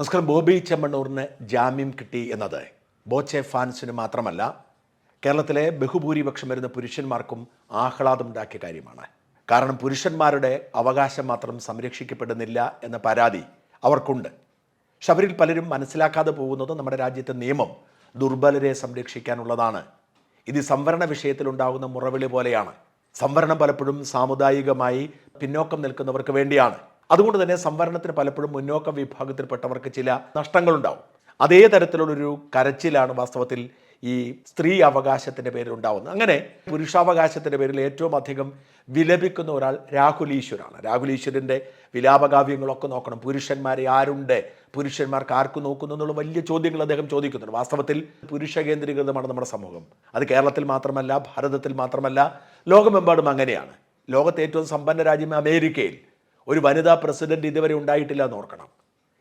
നമസ്കാരം. ബോബി ചെമ്മണ്ണൂറിന് ജാമ്യം കിട്ടി എന്നത്. ബോച്ചെ ഫാൻസിന് മാത്രമല്ല കേരളത്തിലെ ബഹുഭൂരിപക്ഷം വരുന്ന പുരുഷന്മാർക്കും ആഹ്ലാദമുണ്ടാക്കിയ കാര്യമാണ്. കാരണം പുരുഷന്മാരുടെ അവകാശം മാത്രം സംരക്ഷിക്കപ്പെടുന്നില്ല എന്ന പരാതി അവർക്കുണ്ട്. ശബരിൽ പലരും മനസ്സിലാക്കാതെ പോകുന്നത് നമ്മുടെ രാജ്യത്തെ നിയമം ദുർബലരെ സംരക്ഷിക്കാനുള്ളതാണ്. ഇത് സംവരണ വിഷയത്തിലുണ്ടാകുന്ന മുറവിളി പോലെയാണ്. സംവരണം പലപ്പോഴും സാമുദായികമായി പിന്നോക്കം നിൽക്കുന്നവർക്ക് വേണ്ടിയാണ്. അതുകൊണ്ട് തന്നെ സംവരണത്തിന് പലപ്പോഴും മുന്നോക്ക വിഭാഗത്തിൽപ്പെട്ടവർക്ക് ചില നഷ്ടങ്ങളുണ്ടാവും. അതേ തരത്തിലുള്ളൊരു കരച്ചിലാണ് വാസ്തവത്തിൽ ഈ സ്ത്രീ അവകാശത്തിന്റെ പേരിൽ ഉണ്ടാവുന്നത്. അങ്ങനെ പുരുഷാവകാശത്തിന്റെ പേരിൽ ഏറ്റവും അധികം വിലപിക്കുന്ന ഒരാൾ രാഹുൽ ഈശ്വരാണ്. രാഹുൽ ഈശ്വരന്റെ വിലാപകാവ്യങ്ങളൊക്കെ നോക്കണം. പുരുഷന്മാരെ ആരുണ്ട്? പുരുഷന്മാർക്ക് ആർക്ക് നോക്കുന്നു എന്നുള്ള വലിയ ചോദ്യങ്ങൾ അദ്ദേഹം ചോദിക്കുന്നുണ്ട്. വാസ്തവത്തിൽ പുരുഷ കേന്ദ്രീകൃതമാണ് നമ്മുടെ സമൂഹം. അത് കേരളത്തിൽ മാത്രമല്ല ഭാരതത്തിൽ മാത്രമല്ല ലോകമെമ്പാടും അങ്ങനെയാണ്. ലോകത്തെ ഏറ്റവും സമ്പന്ന രാജ്യം അമേരിക്കയിൽ. ഒരു വനിതാ പ്രസിഡന്റ് ഇതുവരെ ഉണ്ടായിട്ടില്ല എന്ന് ഓർക്കണം.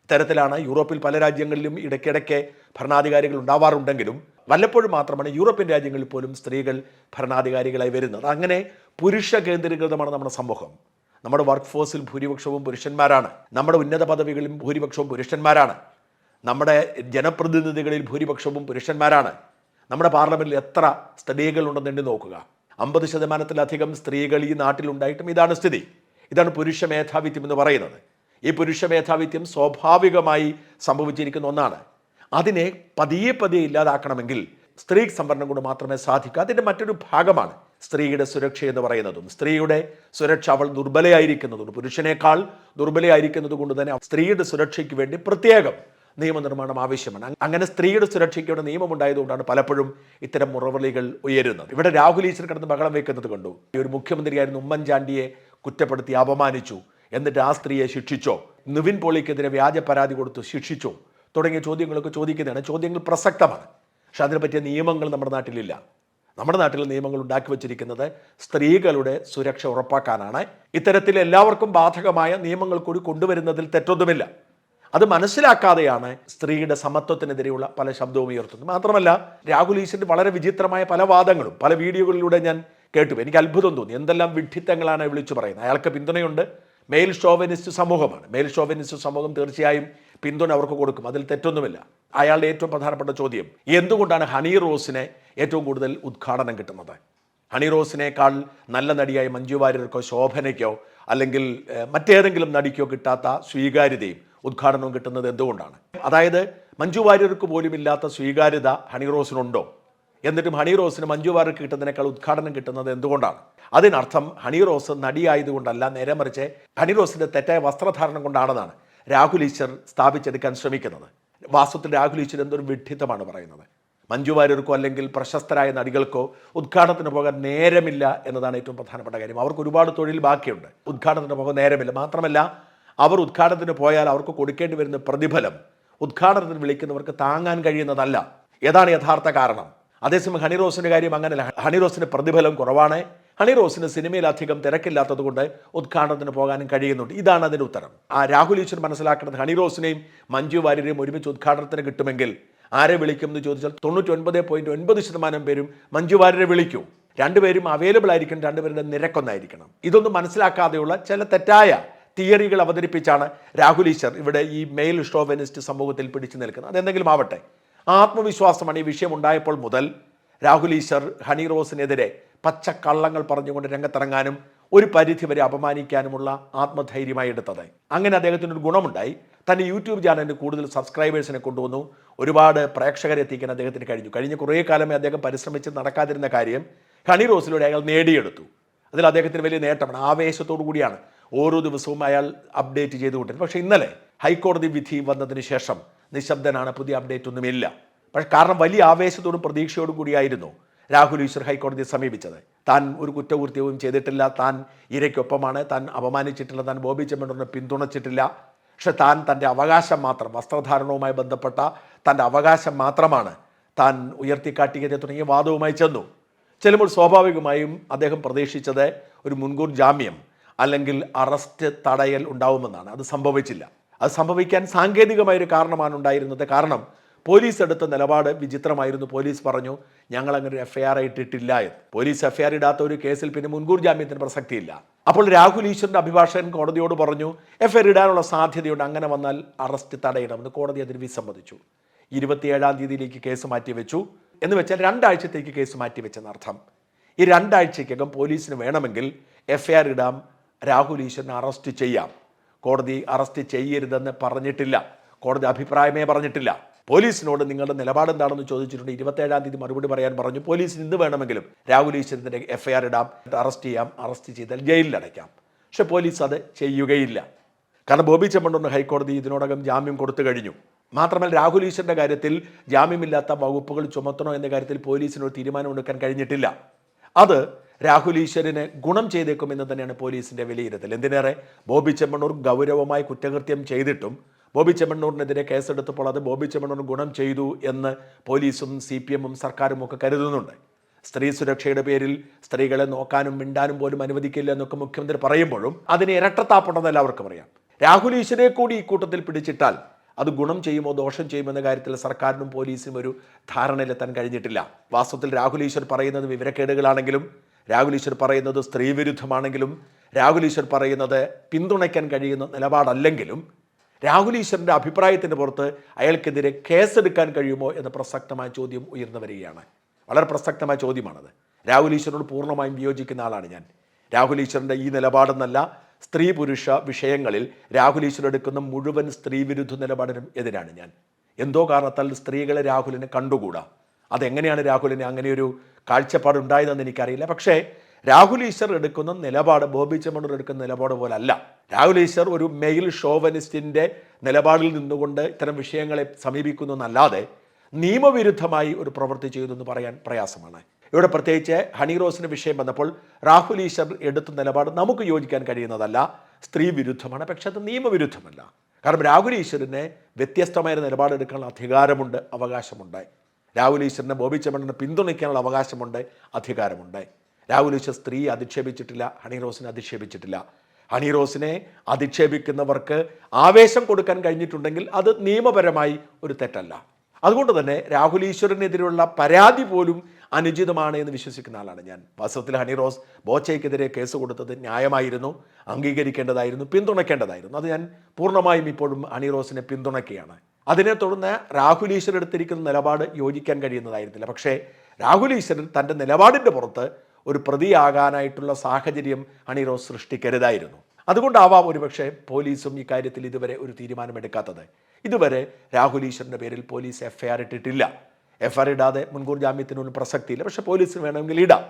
ഇത്തരത്തിലാണ് യൂറോപ്പിൽ പല രാജ്യങ്ങളിലും ഇടയ്ക്കിടയ്ക്ക് ഭരണാധികാരികൾ ഉണ്ടാവാറുണ്ടെങ്കിലും വല്ലപ്പോഴും മാത്രമാണ് യൂറോപ്യൻ രാജ്യങ്ങളിൽ പോലും സ്ത്രീകൾ ഭരണാധികാരികളായി വരുന്നത്. അങ്ങനെ പുരുഷ കേന്ദ്രീകൃതമാണ് നമ്മുടെ സമൂഹം. നമ്മുടെ വർക്ക് ഫോഴ്സിൽ ഭൂരിപക്ഷവും പുരുഷന്മാരാണ്. നമ്മുടെ ഉന്നത പദവികളിൽ ഭൂരിപക്ഷവും പുരുഷന്മാരാണ്. നമ്മുടെ ജനപ്രതിനിധികളിൽ ഭൂരിപക്ഷവും പുരുഷന്മാരാണ്. നമ്മുടെ പാർലമെന്റിൽ എത്ര സ്ത്രീകളുണ്ടെന്ന് എണ്ണി നോക്കുക. അമ്പത് ശതമാനത്തിലധികം സ്ത്രീകൾ ഈ നാട്ടിലുണ്ടായിട്ടും ഇതാണ് സ്ഥിതി. ഇതാണ് പുരുഷ മേധാവിത്യം എന്ന് പറയുന്നത്. ഈ പുരുഷ മേധാവിത്യം സ്വാഭാവികമായി സംഭവിച്ചിരിക്കുന്ന ഒന്നാണ്. അതിനെ പതിയെ പതിയെ ഇല്ലാതാക്കണമെങ്കിൽ സ്ത്രീ സംവരണം കൊണ്ട് മാത്രമേ സാധിക്കൂ. അതിന്റെ മറ്റൊരു ഭാഗമാണ് സ്ത്രീയുടെ സുരക്ഷ എന്ന് പറയുന്നതും. സ്ത്രീയുടെ സുരക്ഷ അവൾ ദുർബലയായിരിക്കുന്നതുകൊണ്ട് പുരുഷനേക്കാൾ ദുർബലയായിരിക്കുന്നത് കൊണ്ട് തന്നെ സ്ത്രീയുടെ സുരക്ഷയ്ക്ക് വേണ്ടി പ്രത്യേകം നിയമനിർമ്മാണം ആവശ്യമാണ്. അങ്ങനെ സ്ത്രീയുടെ സുരക്ഷയ്ക്ക് വേണ്ടി നിയമം ഉണ്ടായതുകൊണ്ടാണ് പലപ്പോഴും ഇത്തരം മുറവിളികൾ ഉയരുന്നത്. ഇവിടെ രാഹുൽ ഈശ്വർ കിടന്ന് ബഹളം വെക്കുന്നത് കണ്ടു. ഈ ഒരു മുഖ്യമന്ത്രിയായിരുന്നു ഉമ്മൻചാണ്ടിയെ കുറ്റപ്പെടുത്തി അപമാനിച്ചു. എന്നിട്ട് ആ സ്ത്രീയെ ശിക്ഷിച്ചോ? നിവിൻ പോളിക്കെതിരെ വ്യാജ പരാതി കൊടുത്തു ശിക്ഷിച്ചോ? തുടങ്ങിയ ചോദ്യങ്ങളൊക്കെ ചോദിക്കുന്നതാണ്. ചോദ്യങ്ങൾ പ്രസക്തമാണ്. പക്ഷെ അതിനെ പറ്റിയ നിയമങ്ങൾ നമ്മുടെ നാട്ടിലില്ല. നമ്മുടെ നാട്ടിൽ നിയമങ്ങൾ ഉണ്ടാക്കി വച്ചിരിക്കുന്നത് സ്ത്രീകളുടെ സുരക്ഷ ഉറപ്പാക്കാനാണ്. ഇത്തരത്തിൽ എല്ലാവർക്കും ബാധകമായ നിയമങ്ങൾ കൂടി കൊണ്ടുവരുന്നതിൽ തെറ്റൊന്നുമില്ല. അത് മനസ്സിലാക്കാതെയാണ് സ്ത്രീയുടെ സമത്വത്തിനെതിരെയുള്ള പല ശബ്ദവും ഉയർത്തുന്നത്. മാത്രമല്ല രാഹുൽ ഈശ്വരന്റെ വളരെ വിചിത്രമായ പല വാദങ്ങളും പല വീഡിയോകളിലൂടെ ഞാൻ കേട്ടു. എനിക്ക് അത്ഭുതം തോന്നി. എന്തെല്ലാം വിഡ്ഢിത്തങ്ങളാണ് വിളിച്ചു പറയുന്നത്. അയാൾക്ക് പിന്തുണയുണ്ട്. മെയിൽ ഷോവനിസ്റ്റ് സമൂഹമാണ്. മെയിൽ ഷോവനിസ്റ്റ് സമൂഹം തീർച്ചയായും പിന്തുണ അവർക്ക് കൊടുക്കും. അതിൽ തെറ്റൊന്നുമില്ല. അയാളുടെ ഏറ്റവും പ്രധാനപ്പെട്ട ചോദ്യം എന്തുകൊണ്ടാണ് ഹണി റോസിനെ ഏറ്റവും കൂടുതൽ ഉദ്ഘാടനം കിട്ടുന്നത്? ഹണി റോസിനേക്കാൾ നല്ല നടിയായ മഞ്ജു വാര്യർക്കോ ശോഭനയ്ക്കോ അല്ലെങ്കിൽ മറ്റേതെങ്കിലും നടിക്കോ കിട്ടാത്ത സ്വീകാര്യതയും ഉദ്ഘാടനവും കിട്ടുന്നത് എന്തുകൊണ്ടാണ്? അതായത് മഞ്ജു വാര്യർക്ക് പോലും ഇല്ലാത്ത സ്വീകാര്യത ഹണി റോസിനുണ്ടോ? എന്നിട്ടും ഹണി റോസിന് മഞ്ജു വാർക്ക് കിട്ടുന്നതിനേക്കാൾ ഉദ്ഘാടനം കിട്ടുന്നത് എന്തുകൊണ്ടാണ്? അതിനർത്ഥം ഹണി റോസ് നടിയായതുകൊണ്ടല്ല നേരെ മറിച്ച് ഹണി റോസിന്റെ തെറ്റായ വസ്ത്രധാരണം കൊണ്ടാണെന്നാണ് രാഹുൽ ഈശ്വർ സ്ഥാപിച്ചെടുക്കാൻ ശ്രമിക്കുന്നത്. വാസ്തുത്തിൽ രാഹുൽ ഈശ്വർ എന്തൊരു വിഡ്ഢിത്തമാണ് പറയുന്നത്. മഞ്ജു വാര്യർക്കോ അല്ലെങ്കിൽ പ്രശസ്തരായ നടികൾക്കോ ഉദ്ഘാടനത്തിന് പോകാൻ നേരമില്ല എന്നതാണ് ഏറ്റവും പ്രധാനപ്പെട്ട കാര്യം. അവർക്ക് ഒരുപാട് തൊഴിൽ ബാക്കിയുണ്ട്. ഉദ്ഘാടനത്തിന് പോകാൻ നേരമില്ല. മാത്രമല്ല അവർ ഉദ്ഘാടനത്തിന് പോയാൽ അവർക്ക് കൊടുക്കേണ്ടി വരുന്ന പ്രതിഫലം ഉദ്ഘാടനത്തിന് വിളിക്കുന്നവർക്ക് താങ്ങാൻ കഴിയുന്നതല്ല. ഏതാണ് യഥാർത്ഥ കാരണം. അതേസമയം ഹണിറോസിന്റെ കാര്യം അങ്ങനെയല്ല ഹണിറോസിന് പ്രതിഫലം കുറവാണ്. ഹണിറോസിന് സിനിമയിൽ അധികം തിരക്കില്ലാത്തത് കൊണ്ട് ഉദ്ഘാടനത്തിന് പോകാനും കഴിയുന്നുണ്ട്. ഇതാണ് അതിന്റെ ഉത്തരം. ആ രാഹുൽ ഈശ്വർ മനസ്സിലാക്കുന്നത് ഹണിറോസിനെയും മഞ്ജു വാര്യരെയും ഒരുമിച്ച് ഉദ്ഘാടനത്തിന് കിട്ടുമെങ്കിൽ ആരെ വിളിക്കും എന്ന് ചോദിച്ചാൽ തൊണ്ണൂറ്റി ഒൻപത് പോയിന്റ് ഒൻപത് ശതമാനം പേരും മഞ്ജു വാര്യരെ വിളിക്കൂ. രണ്ടുപേരും അവൈലബിൾ ആയിരിക്കണം രണ്ടുപേരുടെ നിരക്കൊന്നായിരിക്കണം. ഇതൊന്നും മനസ്സിലാക്കാതെയുള്ള ചില തെറ്റായ തിയറികൾ അവതരിപ്പിച്ചാണ് രാഹുൽ ഈശ്വർ ഇവിടെ ഈ മെയിൽ ഷോവനിസ്റ്റ് സമൂഹത്തിൽ പിടിച്ചു നിൽക്കുന്നത്. അതെന്തെങ്കിലും ആവട്ടെ. ആത്മവിശ്വാസമാണ് ഈ വിഷയം ഉണ്ടായപ്പോൾ മുതൽ രാഹുൽ ഈശ്വർ ഹണി റോസിനെതിരെ പച്ചക്കള്ളങ്ങൾ പറഞ്ഞുകൊണ്ട് രംഗത്തിറങ്ങാനും ഒരു പരിധി വരെ അപമാനിക്കാനുമുള്ള ആത്മധൈര്യമായി എടുത്തത്. അങ്ങനെ അദ്ദേഹത്തിന് ഒരു ഗുണമുണ്ടായി. തന്റെ യൂട്യൂബ് ചാനലിന് കൂടുതൽ സബ്സ്ക്രൈബേഴ്സിനെ കൊണ്ടുവന്നു. ഒരുപാട് പ്രേക്ഷകരെ എത്തിക്കാൻ അദ്ദേഹത്തിന് കഴിഞ്ഞു. കഴിഞ്ഞ കുറേ കാലമേ അദ്ദേഹം പരിശ്രമിച്ച് നടക്കാതിരുന്ന കാര്യം ഹണി റോസിലൂടെ അയാൾ നേടിയെടുത്തു. അതിൽ അദ്ദേഹത്തിന് വലിയ നേട്ടമാണ്. ആവേശത്തോടു കൂടിയാണ് ഓരോ ദിവസവും അയാൾ അപ്ഡേറ്റ് ചെയ്തുകൊണ്ടിരുന്നത്. പക്ഷേ ഇന്നലെ ഹൈക്കോടതി വിധി വന്നതിന് ശേഷം നിശബ്ദനാണ് പുതിയ അപ്ഡേറ്റ് ഒന്നുമില്ല പക്ഷേ കാരണം വലിയ ആവേശത്തോടും പ്രതീക്ഷയോടും കൂടിയായിരുന്നു രാഹുൽ ഈശ്വർ ഹൈക്കോടതിയെ സമീപിച്ചത്. താൻ ഒരു കുറ്റകൃത്യവും ചെയ്തിട്ടില്ല താൻ ഇരയ്ക്കൊപ്പമാണ് താൻ അപമാനിച്ചിട്ടില്ല താൻ ബോബി ചെമ്മണ്ണൂരിനെ പിന്തുണച്ചിട്ടില്ല. പക്ഷെ താൻ തന്റെ അവകാശം മാത്രം വസ്ത്രധാരണവുമായി ബന്ധപ്പെട്ട തന്റെ അവകാശം മാത്രമാണ് താൻ ഉയർത്തിക്കാട്ടിയത് തുടങ്ങിയ വാദവുമായി ചെന്നു. ചിലപ്പോൾ സ്വാഭാവികമായും അദ്ദേഹം പ്രതീക്ഷിച്ചത് ഒരു മുൻകൂർ ജാമ്യം അല്ലെങ്കിൽ അറസ്റ്റ് തടയൽ ഉണ്ടാവുമെന്നാണ്. അത് സംഭവിച്ചില്ല. അത് സംഭവിക്കാൻ സാങ്കേതികമായൊരു കാരണമാണ് ഉണ്ടായിരുന്നത് കാരണം പോലീസ് എടുത്ത നിലപാട് വിചിത്രമായിരുന്നു. പോലീസ് പറഞ്ഞു ഞങ്ങൾ അങ്ങനെ ഒരു എഫ്ഐആർ ഇട്ടിട്ടില്ല എന്ന്. പോലീസ് എഫ്ഐആർ ഇടാത്ത ഒരു കേസിൽ പിന്നെ മുൻകൂർ ജാമ്യത്തിന് പ്രസക്തിയില്ല. അപ്പോൾ രാഹുൽ ഈശ്വറിന്റെ അഭിഭാഷകൻ കോടതിയോട് പറഞ്ഞു എഫ്ഐആർ ഇടാനുള്ള സാധ്യതയുണ്ട്. അങ്ങനെ വന്നാൽ അറസ്റ്റ് തടയണമെന്ന് കോടതി അതിന് വിസമ്മതിച്ചു. ഇരുപത്തിയേഴാം തീയതിയിലേക്ക് കേസ് മാറ്റിവെച്ചു. എന്ന് വെച്ചാൽ രണ്ടാഴ്ചത്തേക്ക് കേസ് മാറ്റി മാറ്റിവെച്ചെന്നർത്ഥം ഈ രണ്ടാഴ്ചയ്ക്കകം പോലീസിന് വേണമെങ്കിൽ എഫ്ഐആർ ഇടാം രാഹുൽ ഈശ്വറിനെ അറസ്റ്റ് ചെയ്യാം. കോടതി അറസ്റ്റ് ചെയ്യരുതെന്ന് പറഞ്ഞിട്ടില്ല. കോടതി അഭിപ്രായമേ പറഞ്ഞിട്ടില്ല. പോലീസിനോട് നിങ്ങളുടെ നിലപാട് എന്താണെന്ന് ചോദിച്ചിട്ടുണ്ട്. ഇരുപത്തേഴാം തീയതി മറുപടി പറയാൻ പറഞ്ഞു. പോലീസിന് ഇന്ന് വേണമെങ്കിലും രാഹുൽ ഈശ്വരത്തിന്റെ എഫ്ഐആർ ആർ ഇടാം അറസ്റ്റ് ചെയ്യാം അറസ്റ്റ് ചെയ്താൽ ജയിലിൽ അടയ്ക്കാം. പക്ഷെ പോലീസ് അത് ചെയ്യുകയില്ല. കാരണം ബോബി ചെമ്മണ്ണൂരിന് ഹൈക്കോടതി ഇതിനോടകം ജാമ്യം കൊടുത്തു കഴിഞ്ഞു. മാത്രമല്ല രാഹുൽ ഈശ്വറിന്റെ കാര്യത്തിൽ ജാമ്യമില്ലാത്ത വകുപ്പുകൾ ചുമത്തണോ എന്ന കാര്യത്തിൽ പോലീസിനൊരു തീരുമാനം എടുക്കാൻ കഴിഞ്ഞിട്ടില്ല. അത് രാഹുൽ ഈശ്വരന് ഗുണം ചെയ്തേക്കും എന്ന് തന്നെയാണ് പോലീസിന്റെ വിലയിരുത്തൽ. എന്തിനേറെ? ബോബി ചെമ്മണ്ണൂർ ഗൗരവമായി കുറ്റകൃത്യം ചെയ്തിട്ടും ബോബി ചെമ്മണ്ണൂരിനെതിരെ കേസെടുത്തപ്പോൾ അത് ബോബി ചെമ്മണ്ണൂർ ഗുണം ചെയ്തു എന്ന് പോലീസും സി പി എമ്മും സർക്കാരും ഒക്കെ കരുതുന്നുണ്ട്. സ്ത്രീ സുരക്ഷയുടെ പേരിൽ സ്ത്രീകളെ നോക്കാനും മിണ്ടാനും പോലും അനുവദിക്കില്ല എന്നൊക്കെ മുഖ്യമന്ത്രി പറയുമ്പോഴും അതിന് ഇരട്ടത്താപ്പുണ്ടെന്ന് എല്ലാവർക്കും അറിയാം. രാഹുൽ ഈശ്വരെ കൂടി ഈ കൂട്ടത്തിൽ പിടിച്ചിട്ടാൽ അത് ഗുണം ചെയ്യുമോ ദോഷം ചെയ്യുമോ എന്ന കാര്യത്തിൽ സർക്കാരിനും പോലീസിനും ഒരു ധാരണയിലെത്താൻ കഴിഞ്ഞിട്ടില്ല. വാസ്തവത്തിൽ രാഹുൽ ഈശ്വർ പറയുന്നത് വിവരക്കേടുകളാണെങ്കിലും രാഹുൽ ഈശ്വർ പറയുന്നത് സ്ത്രീവിരുദ്ധമാണെങ്കിലും രാഹുൽ ഈശ്വർ പറയുന്നത് പിന്തുണയ്ക്കാൻ കഴിയുന്ന നിലപാടല്ലെങ്കിലും രാഹുൽ ഈശ്വറിന്റെ അഭിപ്രായത്തിന് പുറത്ത് അയാൾക്കെതിരെ കേസെടുക്കാൻ കഴിയുമോ എന്ന പ്രസക്തമായ ചോദ്യം ഉയർന്നു വരികയാണ്. വളരെ പ്രസക്തമായ ചോദ്യമാണത്. രാഹുൽ ഈശ്വറിനോട് പൂർണമായും വിയോജിക്കുന്ന ആളാണ് ഞാൻ. രാഹുൽ ഈ നിലപാടെന്നല്ല സ്ത്രീ പുരുഷ വിഷയങ്ങളിൽ രാഹുൽ എടുക്കുന്ന മുഴുവൻ സ്ത്രീവിരുദ്ധ നിലപാടിനും എതിരാണ് ഞാൻ. എന്തോ കാരണത്താൽ സ്ത്രീകളെ രാഹുലിനെ കണ്ടുകൂടാ? അതെങ്ങനെയാണ് രാഹുലിന് അങ്ങനെ ഒരു കാഴ്ചപ്പാടുണ്ടായതെന്ന് എനിക്കറിയില്ല. പക്ഷേ രാഹുൽ ഈശ്വർ എടുക്കുന്ന നിലപാട് ബോബി ചെമ്മണ്ണൂർ എടുക്കുന്ന നിലപാട് പോലല്ല. രാഹുൽ ഈശ്വർ ഒരു മെയിൽ ഷോവനിസ്റ്റിന്റെ നിലപാടിൽ നിന്നുകൊണ്ട് ഇത്തരം വിഷയങ്ങളെ സമീപിക്കുന്നു എന്നല്ലാതെ നിയമവിരുദ്ധമായി ഒരു പ്രവൃത്തി ചെയ്തു എന്ന് പറയാൻ പ്രയാസമാണ്. ഇവിടെ പ്രത്യേകിച്ച് ഹണി റോസിന് വിഷയം വന്നപ്പോൾ രാഹുൽ ഈശ്വർ എടുത്ത നിലപാട് നമുക്ക് യോജിക്കാൻ കഴിയുന്നതല്ല. സ്ത്രീ വിരുദ്ധമാണ് പക്ഷെ അത് നിയമവിരുദ്ധമല്ല. കാരണം രാഹുൽ ഈശ്വരന് വ്യത്യസ്തമായ നിലപാടെടുക്കാനുള്ള അധികാരമുണ്ട് അവകാശമുണ്ട് രാഹുൽ ഈശ്വരനെ ബോബി ചെമ്മണ്ണനെ പിന്തുണയ്ക്കാനുള്ള അവകാശമുണ്ട് അധികാരമുണ്ട്. രാഹുൽ ഈശ്വർ സ്ത്രീ അധിക്ഷേപിച്ചിട്ടില്ല ഹണി റോസിനെ അധിക്ഷേപിച്ചിട്ടില്ല. ഹണി റോസിനെ അധിക്ഷേപിക്കുന്നവർക്ക് ആവേശം കൊടുക്കാൻ കഴിഞ്ഞിട്ടുണ്ടെങ്കിൽ അത് നിയമപരമായി ഒരു തെറ്റല്ല. അതുകൊണ്ട് തന്നെ രാഹുൽ ഈശ്വരനെതിരെയുള്ള പരാതി പോലും അനുചിതമാണ് എന്ന് വിശ്വസിക്കുന്ന ആളാണ് ഞാൻ. വാസ്തവത്തിൽ ഹണി റോസ് ബോച്ചയ്ക്കെതിരെ കേസ് കൊടുത്തത് ന്യായമായിരുന്നു അംഗീകരിക്കേണ്ടതായിരുന്നു പിന്തുണയ്ക്കേണ്ടതായിരുന്നു. അത് ഞാൻ പൂർണമായും ഇപ്പോഴും ഹണി റോസിനെ പിന്തുണയ്ക്കുകയാണ്. അതിനെ തുടർന്ന് രാഹുൽ ഈശ്വർ എടുത്തിരിക്കുന്ന നിലപാട് യോജിക്കാൻ കഴിയുന്നതായിരുന്നില്ല. പക്ഷേ രാഹുൽ ഈശ്വരൻ തന്റെ നിലപാടിന്റെ പുറത്ത് ഒരു പ്രതിയാകാനായിട്ടുള്ള സാഹചര്യം ഹണിറോസ് സൃഷ്ടിക്കരുതായിരുന്നു. അതുകൊണ്ടാവാം ഒരുപക്ഷെ പോലീസും ഇക്കാര്യത്തിൽ ഇതുവരെ ഒരു തീരുമാനമെടുക്കാത്തത്. ഇതുവരെ രാഹുൽ ഈശ്വറിന്റെ പേരിൽ പോലീസ് എഫ്ഐആർ ആർ ഇട്ടിട്ടില്ല. എഫ്ഐആർ ആർ ഇടാതെ മുൻകൂർ ജാമ്യത്തിനൊന്നും പ്രസക്തിയില്ല. പക്ഷേ പോലീസിന് വേണമെങ്കിൽ ഇടാം.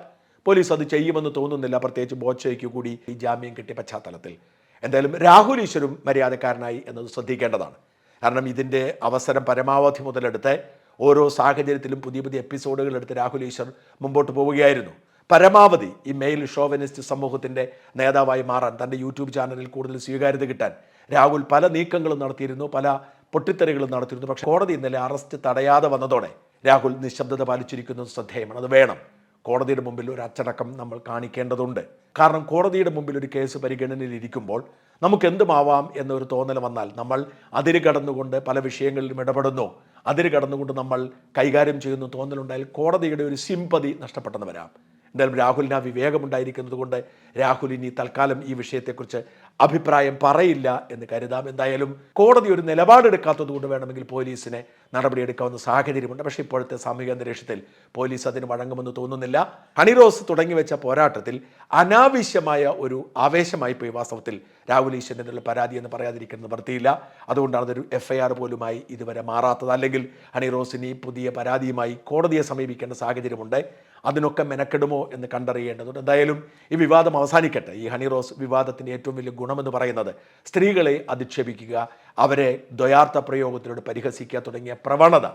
പോലീസ് അത് ചെയ്യുമെന്ന് തോന്നുന്നില്ല. പ്രത്യേകിച്ച് ബോച്ചയ്ക്ക് കൂടി ഈ ജാമ്യം കിട്ടിയ പശ്ചാത്തലത്തിൽ. എന്തായാലും രാഹുൽ ഈശ്വരും മര്യാദക്കാരനായി എന്നത് ശ്രദ്ധിക്കേണ്ടതാണ്. കാരണം ഇതിന്റെ അവസരം പരമാവധി മുതലെടുത്ത് ഓരോ സാഹചര്യത്തിലും പുതിയ പുതിയ എപ്പിസോഡുകൾ എടുത്ത് രാഹുൽ ഈശ്വർ മുമ്പോട്ട് പോവുകയായിരുന്നു. പരമാവധി ഈ മെയിൽ ഷോവനിസ്റ്റ് സമൂഹത്തിന്റെ നേതാവായി മാറാൻ തന്റെ യൂട്യൂബ് ചാനലിൽ കൂടുതൽ സ്വീകാര്യത കിട്ടാൻ രാഹുൽ പല നീക്കങ്ങളും നടത്തിയിരുന്നു പല പൊട്ടിത്തെറികളും നടത്തിയിരുന്നു. പക്ഷേ കോടതി ഇന്നലെ അറസ്റ്റ് തടയാതെ വന്നതോടെ രാഹുൽ നിശബ്ദത പാലിച്ചിരിക്കുന്നത് ശ്രദ്ധേയമാണ്. അത് വേണം. കോടതിയുടെ മുമ്പിൽ ഒരു അച്ചടക്കം നമ്മൾ കാണിക്കേണ്ടതുണ്ട്. കാരണം കോടതിയുടെ മുമ്പിൽ ഒരു കേസ് പരിഗണനയിൽ ഇരിക്കുമ്പോൾ നമുക്ക് എന്തുമാവാം എന്നൊരു തോന്നൽ വന്നാൽ നമ്മൾ അതിര് കടന്നുകൊണ്ട് പല വിഷയങ്ങളിലും ഇടപെടുന്നു. അതിര് കടന്നുകൊണ്ട് നമ്മൾ കൈകാര്യം ചെയ്യുന്നു തോന്നലുണ്ടായാൽ കോടതിയുടെ ഒരു സിമ്പതി നഷ്ടപ്പെട്ടെന്ന് വരാം എന്തായാലും രാഹുലിന് ആ വിവേകമുണ്ടായിരിക്കുന്നത് കൊണ്ട് രാഹുൽ ഇനി തൽക്കാലം ഈ വിഷയത്തെക്കുറിച്ച് അഭിപ്രായം പറയില്ല എന്ന് കരുതാം. എന്തായാലും കോടതി ഒരു നിലപാടെടുക്കാത്തത് കൊണ്ട് വേണമെങ്കിൽ പോലീസിനെ നടപടിയെടുക്കാവുന്ന സാഹചര്യമുണ്ട്. പക്ഷേ ഇപ്പോഴത്തെ സാമൂഹിക അന്തരീക്ഷത്തിൽ പോലീസ് അതിന് വഴങ്ങുമെന്ന് തോന്നുന്നില്ല. ഹണിറോസ് തുടങ്ങി വെച്ച പോരാട്ടത്തിൽ അനാവശ്യമായ ഒരു ആവേശമായി പോയി വാസ്തവത്തിൽ രാഹുൽ ഈശ്വരനുള്ള പരാതി എന്ന് പറയാതിരിക്കുന്നത് വൃത്തിയില്ല. അതുകൊണ്ടാണ് അതൊരു എഫ് ഐ ആർ പോലുമായി ഇതുവരെ മാറാത്തത്. അല്ലെങ്കിൽ ഹണിറോസിന് പുതിയ പരാതിയുമായി കോടതിയെ സമീപിക്കേണ്ട സാഹചര്യമുണ്ട്. അതിനൊക്കെ മെനക്കെടുമോ എന്ന് കണ്ടറിയേണ്ടതുണ്ട്. എന്തായാലും ഈ വിവാദം അവസാനിക്കട്ടെ. ഈ ഹണി റോസ് വിവാദത്തിന്റെ ഏറ്റവും വലിയ ഗുണമെന്ന് പറയുന്നത് സ്ത്രീകളെ അധിക്ഷേപിക്കുക അവരെ ദ്വയാർത്ഥ പ്രയോഗത്തിലൂടെ പരിഹസിക്കുക തുടങ്ങിയ പ്രവണത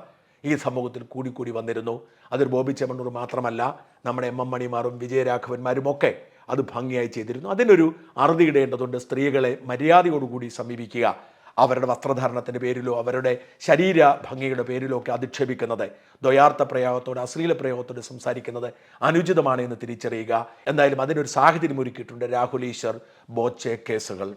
ഈ സമൂഹത്തിൽ കൂടിക്കൂടി വന്നിരുന്നു. അതിൽ ബോബി ചെമ്മണ്ണൂർ മാത്രമല്ല നമ്മുടെ എം എം മണിമാരും വിജയരാഘവന്മാരും ഒക്കെ അത് ഭംഗിയായി ചെയ്തിരുന്നു. അതിനൊരു അറുതിയിടേണ്ടതുണ്ട് സ്ത്രീകളെ മര്യാദയോടുകൂടി സമീപിക്കുക. അവരുടെ വസ്ത്രധാരണത്തിന്റെ പേരിലോ അവരുടെ ശരീര ഭംഗിയുടെ പേരിലോ ഒക്കെ അധിക്ഷേപിക്കുന്നത് ദ്വയാർത്ഥ പ്രയോഗത്തോട് അശ്ലീല പ്രയോഗത്തോട് സംസാരിക്കുന്നത് അനുചിതമാണ് എന്ന് തിരിച്ചറിയുക. എന്തായാലും അതിനൊരു സാഹചര്യം ഒരുക്കിയിട്ടുണ്ട് രാഹുൽ ഈശ്വർ ബോച്ചെ കേസുകൾ.